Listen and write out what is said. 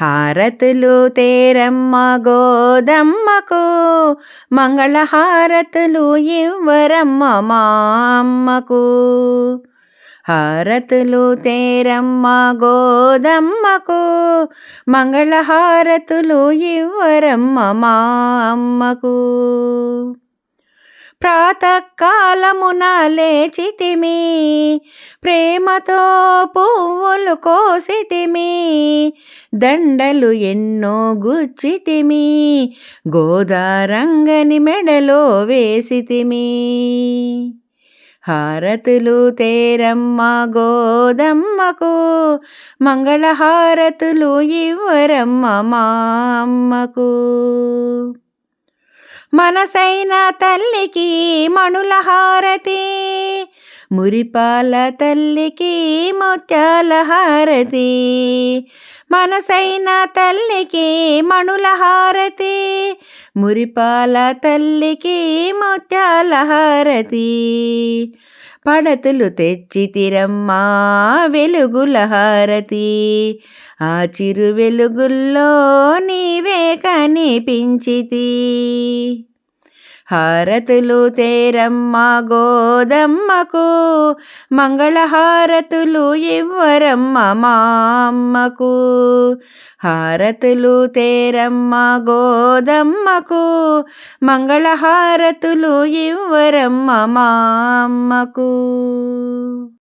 హారతులు తేరమ్మ గోదమ్మకు మంగళహారతులు ఇవ్వరమ్మ మా అమ్మకు. హారతులు తేరమ్మ గోదమ్మకు మంగళహారతులు ఇవ్వరమ్మ మా అమ్మకు. ప్రాతకాలమున లేచితిమి ప్రేమతో పువ్వులు కోసితిమి దండలు ఎన్నో గుచ్చితిమి గోదారంగని మెడలో వేసితిమి. హారతులు తేరమ్మ గోదమ్మకు మంగళహారతులు ఇవ్వరమ్మ మా అమ్మకు. మనసైన తల్లికి మణుల హారతి. మురిపాల తల్లికి ముత్యాల హారతి. మనసైన తల్లికి మణుల హారతి. మురిపాల తల్లికి ముత్యాల హారతి. పడతులు తెచ్చి తిరమ్మా వెలుగుల హారతి. ఆ చిరు వెలుగుల్లో నీవే కనిపించితి. హారతులు తేరమ్మ గోదమ్మకు మంగళహారతులు ఇవ్వరమ్మ మా అమ్మకు. హారతులు తేరమ్మ గోదమ్మకు మంగళహారతులు ఇవ్వరమ్మ మా అమ్మకు.